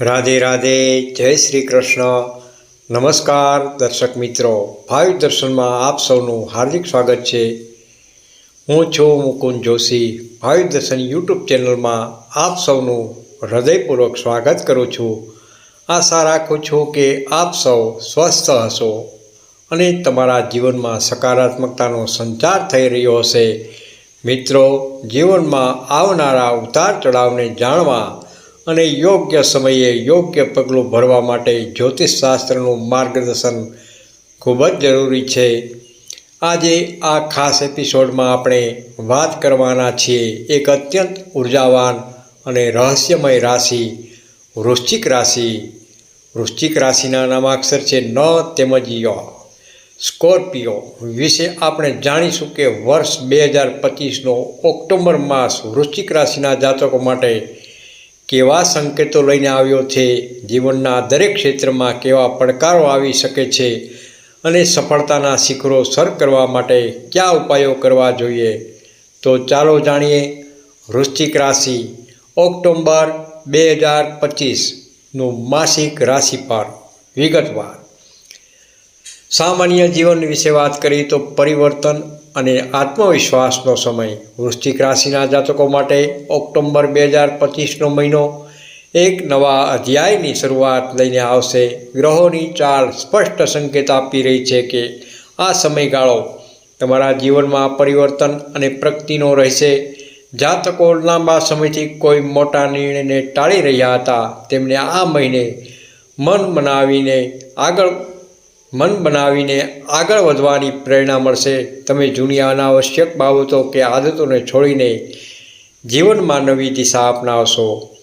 રાધે રાધે, જય શ્રી કૃષ્ણ. નમસ્કાર દર્શક મિત્રો ભાવિ દર્શનમાં આપ સૌનું હાર્દિક સ્વાગત છે. હું છું મુકુંદ જોશી. ભાવિ દર્શન યુટ્યુબ ચેનલમાં આપ સૌનું હૃદયપૂર્વક સ્વાગત કરું છું. આશા રાખું છું કે આપ સૌ સ્વસ્થ હશો અને તમારા જીવનમાં સકારાત્મકતાનો સંચાર થઈ રહ્યો હશે. મિત્રો, જીવનમાં આવનારા ઉતાર ચઢાવને જાણવા અને યોગ્ય સમયે યોગ્ય પગલું ભરવા માટે જ્યોતિષશાસ્ત્રનું માર્ગદર્શન ખૂબ જ જરૂરી છે. આજે આ ખાસ એપિસોડમાં આપણે વાત કરવાના છીએ એક અત્યંત ઉર્જાવાન અને રહસ્યમય રાશિ, વૃશ્ચિક રાશિ. વૃશ્ચિક રાશિના નામાક્ષર છે ન તેમજ ય. સ્કોર્પિયો વિશે આપણે જાણીશું કે વર્ષ બે હજાર પચીસનો ઓક્ટોબર માસ વૃશ્ચિક રાશિના જાતકો માટે કેવા સંકેતો લઈને આવ્યો છે, જીવનના દરેક ક્ષેત્રમાં કેવા પડકારો આવી શકે છે અને સફળતાના શિખરો સર કરવા માટે કયા ઉપાયો કરવા જોઈએ? તો ચાલો જાણીએ વૃશ્ચિક રાશિ, ઓક્ટોબર બે હજાર પચીસનું માસિક રાશિફળ વિગતવાર. સામાન્ય જીવન વિશે વાત કરીએ તો પરિવર્તન અને આત્મવિશ્વાસનો સમય. વૃશ્ચિક રાશિના જાતકો માટે ઓક્ટોબર બે હજાર પચીસનો મહિનો એક નવા અધ્યાયની શરૂઆત લઈને આવશે. ગ્રહોની ચાલ સ્પષ્ટ સંકેત આપી રહી છે કે આ સમયગાળો તમારા જીવનમાં પરિવર્તન અને પ્રગતિનો રહેશે. જાતકો લાંબા સમયથી કોઈ મોટા નિર્ણયને ટાળી રહ્યા હતા. તેમને આ મહિને મન મનાવીને આગળ મન બનાવીને આગળ વધવાની પ્રેરણા મળશે. તમે જૂની અનાવશ્યક બાબતો કે આદતોને છોડીને જીવનમાં નવી દિશા અપનાવશો.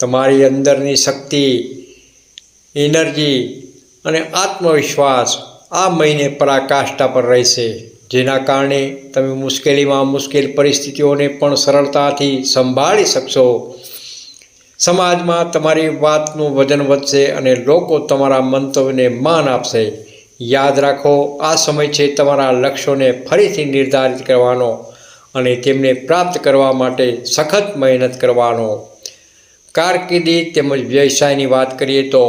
તમારી અંદરની શક્તિ, એનર્જી અને આત્મવિશ્વાસ આ મહિને પરાકાષ્ઠા પર રહેશે. જેના કારણે તમે મુશ્કેલીમાં મુશ્કેલ પરિસ્થિતિઓને પણ સરળતાથી સંભાળી શકશો. સમાજમાં તમારી વાતનું વજન વધશે અને લોકો તમારા મંતવ્યને માન આપશે. યાદ રાખો, આ સમય છે તમારા લક્ષ્યોને ફરીથી નિર્ધારિત કરવાનો અને તેમને પ્રાપ્ત કરવા માટે સખત મહેનત કરવાનો. કારકિર્દી તેમજ વ્યવસાયની વાત કરીએ તો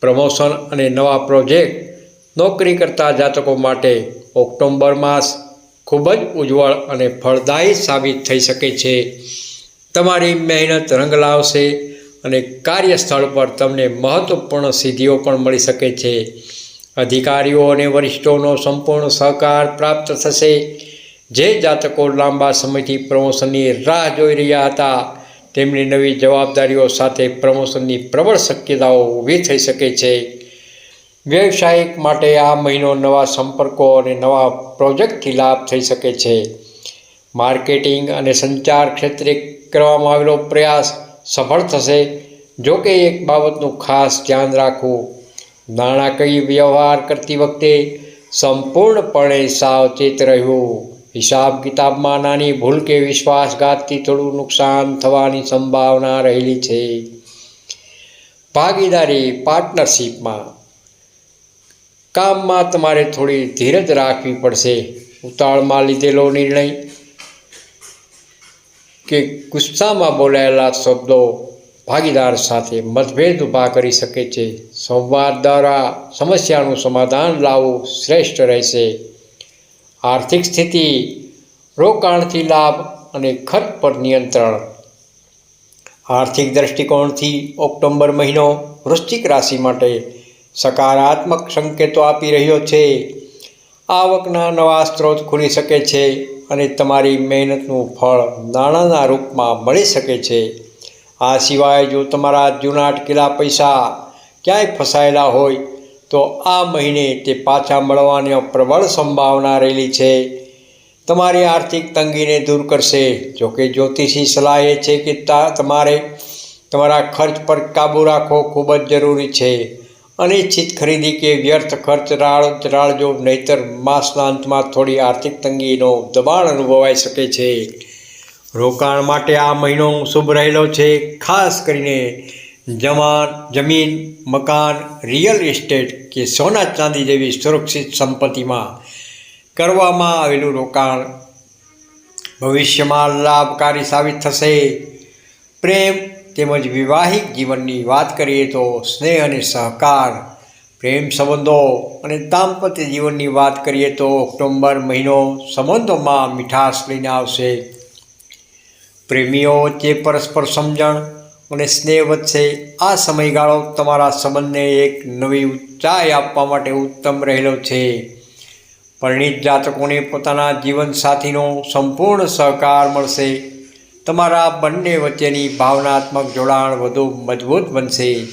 પ્રમોશન અને નવા પ્રોજેક્ટ નોકરી કરતા જાતકો માટે ઓક્ટોબર માસ ખૂબ જ ઉજ્જવળ અને ફળદાયી સાબિત થઈ શકે છે. તમારી મહેનત રંગ લાવશે અને કાર્યસ્થળ પર તમને મહત્ત્વપૂર્ણ સિદ્ધિઓ પણ મળી શકે છે. અધિકારીઓ અને વરિષ્ઠોનો સંપૂર્ણ સહકાર પ્રાપ્ત થશે. જે જાતકો લાંબા સમયથી પ્રમોશનની રાહ જોઈ રહ્યા હતા, તેમની નવી જવાબદારીઓ સાથે પ્રમોશનની પ્રબળ શક્યતાઓ ઊભી થઈ શકે છે. વ્યવસાયિક માટે આ મહિનો નવા સંપર્કો અને નવા પ્રોજેક્ટથી લાભ થઈ શકે છે. માર્કેટિંગ અને સંચાર ક્ષેત્રે કરવામાં આવેલો પ્રયાસ સફળ થશે. જો કે એક બાબતનું ખાસ ધ્યાન રાખવું નાણાકીય વ્યવહાર કરતી વખતે સંપૂર્ણપણે સાવચેત રહ્યો હિસાબ કિતાબમાં નાની ભૂલ કે વિશ્વાસઘાતથી થોડું નુકસાન થવાની સંભાવના રહેલી છે. ભાગીદારી પાર્ટનરશિપમાં કામમાં તમારે થોડી ધીરજ રાખવી પડશે. ઉતાળમાં લીધેલો નિર્ણય કે ગુસ્સામાં બોલાયેલા શબ્દો ભાગીદાર સાથે મતભેદ ઊભા કરી શકે છે. સંવાદ દ્વારા સમસ્યાનું સમાધાન લાવવું શ્રેષ્ઠ રહેશે. આર્થિક સ્થિતિ, રોકાણથી લાભ અને ખર્ચ પર નિયંત્રણ. આર્થિક દૃષ્ટિકોણથી ઓક્ટોબર મહિનો વૃશ્ચિક રાશિ માટે સકારાત્મક સંકેતો આપી રહ્યો છે. આવકના નવા સ્ત્રોત ખુલી શકે છે અને તમારી મહેનતનું ફળ નાણાંના રૂપમાં મળી શકે છે. આ સિવાય જો તમારા જૂના અટકેલા પૈસા ક્યાંય ફસાયેલા હોય, તો આ મહિને તે પાછા મળવાની પ્રબળ સંભાવના રહેલી છે. તમારી આર્થિક તંગીને દૂર કરશે. જોકે જ્યોતિષી સલાહ એ છે કે તમારે તમારા ખર્ચ પર કાબૂ રાખવો ખૂબ જ જરૂરી છે. અનિચ્છિત ખરીદી કે વ્યર્થ ખર્ચ રાળ, રાળજો, નહીતર માસના અંતમાં થોડી આર્થિક તંગીનો દબાણ અનુભવાઈ શકે છે. રોકાણ માટે આ મહિનો શુભ રહેલો છે, ખાસ કરીને જમાન, જમીન, મકાન, રિયલ એસ્ટેટ કે સોના ચાંદી જેવી સુરક્ષિત સંપત્તિમાં કરવામાં આવેલું રોકાણ ભવિષ્યમાં લાભકારી સાબિત થશે. પ્રેમ તેમજ વિવાહિક જીવનની વાત કરીએ તો સ્નેહ અને સહકાર, પ્રેમ સંબંધો અને દાંપત્ય જીવનની વાત કરીએ તો ઓક્ટોબર મહિનો સંબંધોમાં મીઠાશ લઈને આવશે. પ્રેમીઓ વચ્ચે પરસ્પર સમજણ અને સ્નેહ વધશે આ સમયગાળો તમારા સંબંધને એક નવી ઊંચાઈ આપવા માટે ઉત્તમ રહેલો છે. પરિણીત જાતકોને પોતાના જીવનસાથીનો સંપૂર્ણ સહકાર મળશે. તમારા બંને વચ્ચેની ભાવનાત્મક જોડાણ વધુ મજબૂત બનશે.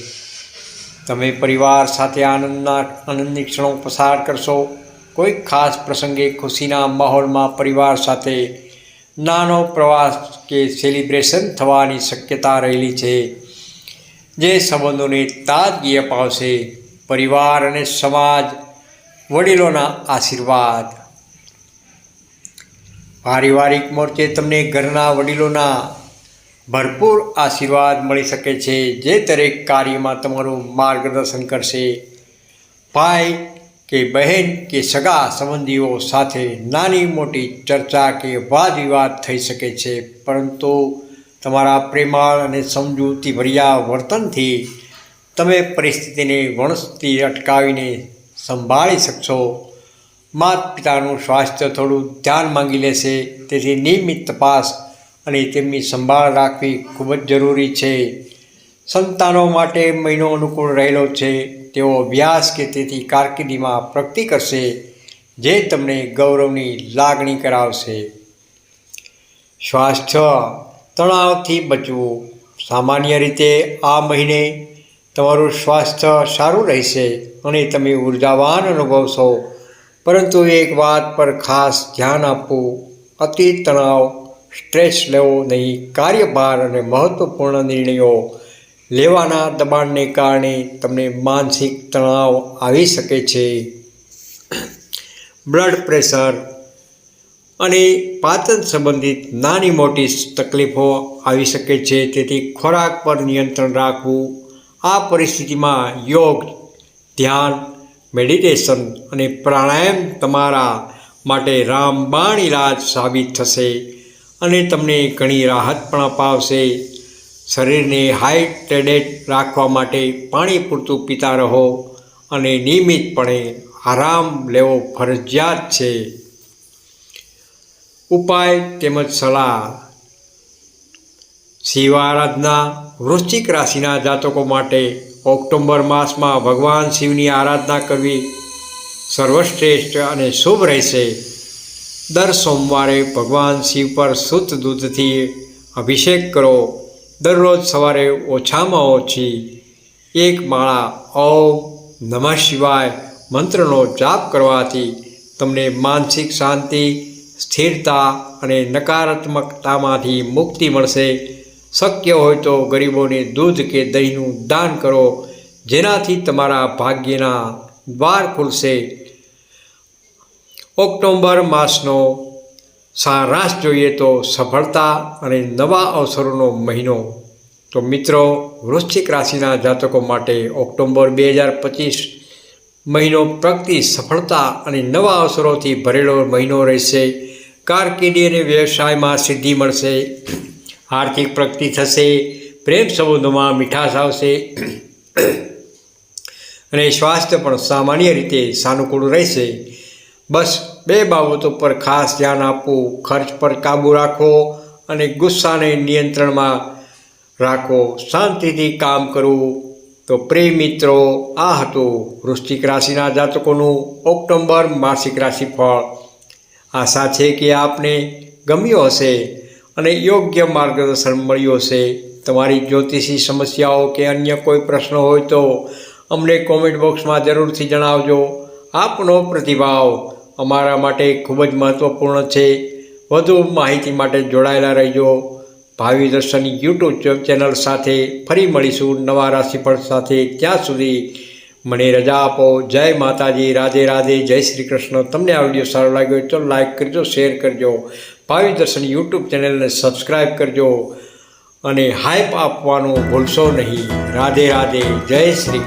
તમે પરિવાર સાથે આનંદના આનંદની ક્ષણો પસાર કરશો. કોઈક ખાસ પ્રસંગે ખુશીના માહોલમાં પરિવાર સાથે નાનો પ્રવાસ કે સેલિબ્રેશન થવાની શક્યતા રહેલી છે. જે સંબંધોને તાજગી અપાવશે, પરિવાર અને સમાજ વડીલોના આશીર્વાદ. પારિવારિક મોરચે તમને ઘરના વડીલોના ભરપૂર આશીર્વાદ મળી શકે છે. જે દરેક કાર્યમાં તમારું માર્ગદર્શન કરશે. ભાઈ કે બહેન કે સગા સંબંધીઓ સાથે નાની મોટી ચર્ચા કે વાદ વિવાદ થઈ શકે છે, પરંતુ તમારા પ્રેમાળ અને સમજૂતીભર્યા વર્તનથી તમે પરિસ્થિતિને વણસતી અટકાવીને સંભાળી શકશો. માતા પિતાનું સ્વાસ્થ્ય થોડું ધ્યાન માંગી લેશે, તેથી નિયમિત તપાસ અને તેમની સંભાળ રાખવી ખૂબ જ જરૂરી છે. સંતાનો માટે મહિનો અનુકૂળ રહેલો છે. તેઓ અભ્યાસ કે તેથી કારકિર્દીમાં પ્રગતિ કરશે, જે તમને ગૌરવની લાગણી કરાવશે. સ્વાસ્થ્ય તણાવથી બચવું. સામાન્ય રીતે આ મહિને તમારું સ્વાસ્થ્ય સારું રહેશે અને તમે ઉર્જાવાન અનુભવશો. પરંતુ એક વાત પર ખાસ ધ્યાન આપવું, અતિ તણાવ, સ્ટ્રેસ લેવો નહીં. કાર્યભાર અને મહત્ત્વપૂર્ણ નિર્ણયો લેવાના દબાણને કારણે તમને માનસિક તણાવ આવી શકે છે. બ્લડ પ્રેશર અને પાચન સંબંધિત નાની મોટી તકલીફો આવી શકે છે. તેથી ખોરાક પર નિયંત્રણ રાખવું, આ પરિસ્થિતિમાં યોગ, ધ્યાન, મેડિટેશન અને પ્રાણાયામ તમારા માટે રામબાણ ઇલાજ સાબિત થશે અને તમને ઘણી રાહત પણ અપાવશે. શરીરને હાઇડ્રેટેડ રાખવા માટે પાણી પૂરતું પીતા રહો અને નિયમિતપણે આરામ લેવો ફરજિયાત છે. ઉપાય તેમજ સલાહ. શિવ આરાધના વૃશ્ચિક રાશિના જાતકો માટે ઓક્ટોબર માસમાં ભગવાન શિવની આરાધના કરવી સર્વશ્રેષ્ઠ અને શુભ રહેશે. દર સોમવારે ભગવાન શિવ પર શુદ્ધ દૂધથી અભિષેક કરો. દરરોજ સવારે ઓછામાં ઓછી એક માળા ઓમ નમઃ શિવાય મંત્રનો જાપ કરવાથી તમને માનસિક શાંતિ, સ્થિરતા અને નકારાત્મકતામાંથી મુક્તિ મળશે. શક્ય હોય તો ગરીબોને દૂધ કે દહીંનું દાન કરો, જેનાથી તમારા ભાગ્યના દ્વાર ખુલશે. ઓક્ટોબર માસનો સારાંશ જોઈએ તો સફળતા અને નવા અવસરોનો મહિનો. તો મિત્રો, વૃશ્ચિક રાશિના જાતકો માટે ઓક્ટોબર બે હજાર પચીસ મહિનો પ્રગતિ, સફળતા અને નવા અવસરોથી ભરેલો મહિનો રહેશે. કારકિર્દી અને વ્યવસાયમાં સિદ્ધિ મળશે. આર્થિક પ્રગતિ થશે. પ્રેમ સંબંધોમાં મીઠાશ આવશે. અને સ્વાસ્થ્ય પણ સામાન્ય રીતે સાનુકૂળ રહેશે. બસ બે બાબતો પર ખાસ ધ્યાન આપવું ખર્ચ પર કાબૂ રાખવો અને ગુસ્સાને નિયંત્રણમાં રાખો. શાંતિથી કામ કરવું તો પ્રેમ મિત્રો, આ હતું વૃશ્ચિક રાશિના જાતકોનું ઓક્ટોબર માસિક રાશિફળ. આશા છે કે આપને ગમ્યો હશે અને યોગ્ય માર્ગદર્શન મળ્યું હશે. તમારી જ્યોતિષી સમસ્યાઓ કે અન્ય કોઈ પ્રશ્ન હોય તો અમને કોમેન્ટ બોક્સમાં જરૂરથી જણાવજો. આપનો પ્રતિભાવ અમારા માટે ખૂબ જ મહત્ત્વપૂર્ણ છે. વધુ માહિતી માટે જોડાયેલા રહેજો. ભાવિ દર્શન યુટ્યુબ ચેનલ સાથે ફરી મળીશું નવા રાશિફળ સાથે. ત્યાં સુધી મને રજા આપો. જય માતાજી. રાધે રાધે. જય શ્રી કૃષ્ણ. તમને આ વીડિયો સારો લાગ્યો તો લાઈક કરજો, શેર કરજો. ભાવિ દર્શન યુટ્યુબ ચેનલને સબસ્ક્રાઈબ કરજો. અને હાઈપ આપવાનું ભૂલશો નહીં. રાધે રાધે. જય શ્રી